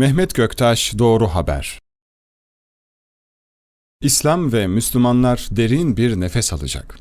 Mehmet Göktaş Doğru Haber İslam ve Müslümanlar derin bir nefes alacak.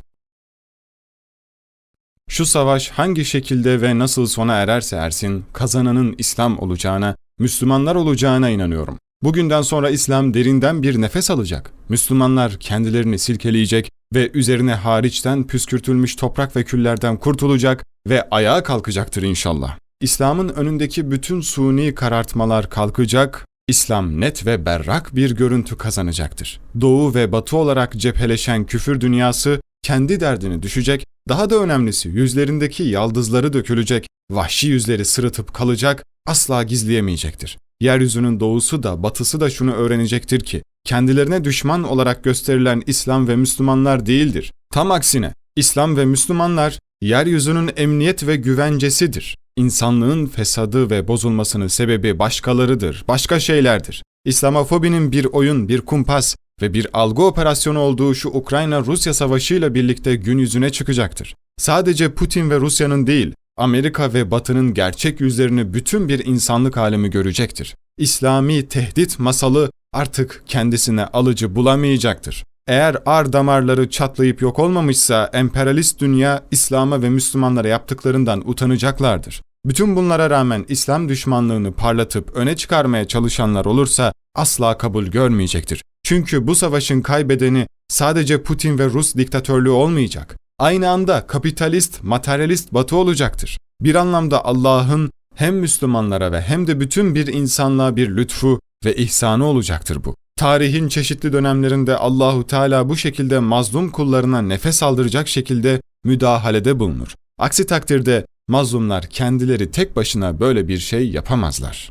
Şu savaş hangi şekilde ve nasıl sona ererse ersin, kazananın İslam olacağına, Müslümanlar olacağına inanıyorum. Bugünden sonra İslam derinden bir nefes alacak. Müslümanlar kendilerini silkeleyecek ve üzerine hariçten püskürtülmüş toprak ve küllerden kurtulacak ve ayağa kalkacaktır inşallah. İslam'ın önündeki bütün suni karartmalar kalkacak, İslam net ve berrak bir görüntü kazanacaktır. Doğu ve batı olarak cepheleşen küfür dünyası kendi derdini düşecek, daha da önemlisi yüzlerindeki yaldızları dökülecek, vahşi yüzleri sırıtıp kalacak, asla gizleyemeyecektir. Yeryüzünün doğusu da batısı da şunu öğrenecektir ki, kendilerine düşman olarak gösterilen İslam ve Müslümanlar değildir. Tam aksine, İslam ve Müslümanlar yeryüzünün emniyet ve güvencesidir. İnsanlığın fesadı ve bozulmasının sebebi başkalarıdır, başka şeylerdir. İslamofobinin bir oyun, bir kumpas ve bir algı operasyonu olduğu şu Ukrayna-Rusya savaşıyla birlikte gün yüzüne çıkacaktır. Sadece Putin ve Rusya'nın değil, Amerika ve Batı'nın gerçek yüzlerini bütün bir insanlık alemi görecektir. İslami tehdit masalı artık kendisine alıcı bulamayacaktır. Eğer ar damarları çatlayıp yok olmamışsa emperyalist dünya İslam'a ve Müslümanlara yaptıklarından utanacaklardır. Bütün bunlara rağmen İslam düşmanlığını parlatıp öne çıkarmaya çalışanlar olursa asla kabul görmeyecektir. Çünkü bu savaşın kaybedeni sadece Putin ve Rus diktatörlüğü olmayacak. Aynı anda kapitalist, materyalist batı olacaktır. Bir anlamda Allah'ın hem Müslümanlara ve hem de bütün bir insanlığa bir lütfu ve ihsanı olacaktır bu. Tarihin çeşitli dönemlerinde Allahu Teala bu şekilde mazlum kullarına nefes aldıracak şekilde müdahalede bulunur. Aksi takdirde mazlumlar kendileri tek başına böyle bir şey yapamazlar.